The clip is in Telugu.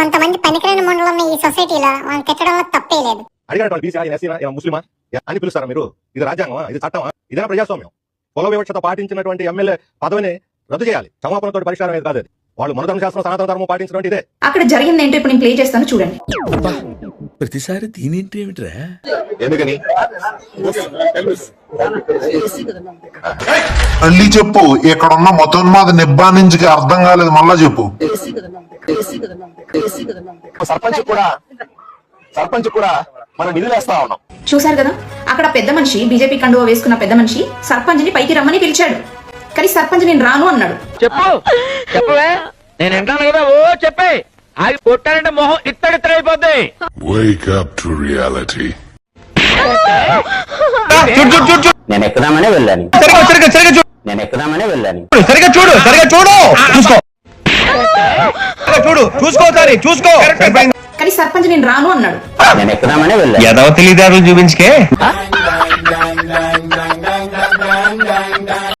కొంతమంది పనికిరాని మండలం ఉన్న ఈ సొసైటీలో వాళ్ళని తిట్టడంలో తప్పే లేదు. అడిగారు వాళ్ళు బీసీ ముస్లిమా? అని పిలుస్తారా మీరు? ఇది రాజ్యాంగమా? ఇది చట్టమా? ఇదేనా ప్రజాస్వామ్యం? కుల వివక్షత పాటించినటువంటి ఎమ్మెల్యే పదవిని రద్దు చేయాలి. క్షమాపణతో పరిష్కారం అనేది కాదు అది. వాళ్ళు మన ధర్మశాస్త్రం సనాతన ధర్మం పాటించినటువంటి ఇదే. అక్కడ జరిగింది ఏంటో ఇప్పుడు నేను ప్లే చేస్తాను చూడండి. ప్రతిసారి దీనింటి ఏమిట్రా ఎందుకని? మళ్ళీ చెప్పు ఇక్కడ ఉన్న మొతోన్మాద నిబ్బానించికి అర్థం కాలేదు మళ్ళా చెప్పు. సర్పంచ్ కూడా సర్పంచ్ కూడా మనం నిధులు వేస్తా ఉన్నాం. చూశారు కదా? అక్కడ పెద్ద మనిషి బీజేపీ కండువా వేసుకున్న పెద్ద మనిషి సర్పంచ్ని పైకి రమ్మని పిలిచాడు. కానీ సర్పంచ్ నేను రాను అన్నాడు. చెప్పు. చెప్పవే నేను వింటాను కదా ఓ చెప్పే. ఆగి కొట్టానంటే మొహం ఇత్తడిత్తడైపోద్ది. Wake up to reality. నేను ఎక్కుదామనే వెళ్ళాను. నేను ఎక్కుదామనే వెళ్ళాను. సరిగా చూడు సరిగా చూడు. చూసుకో. చూడు చూసుకో సారి చూసుకో. కానీ సర్పంచ్ నేను రాను అన్నాడు. ఎదవ తెలివితేటలు చూపించుకే.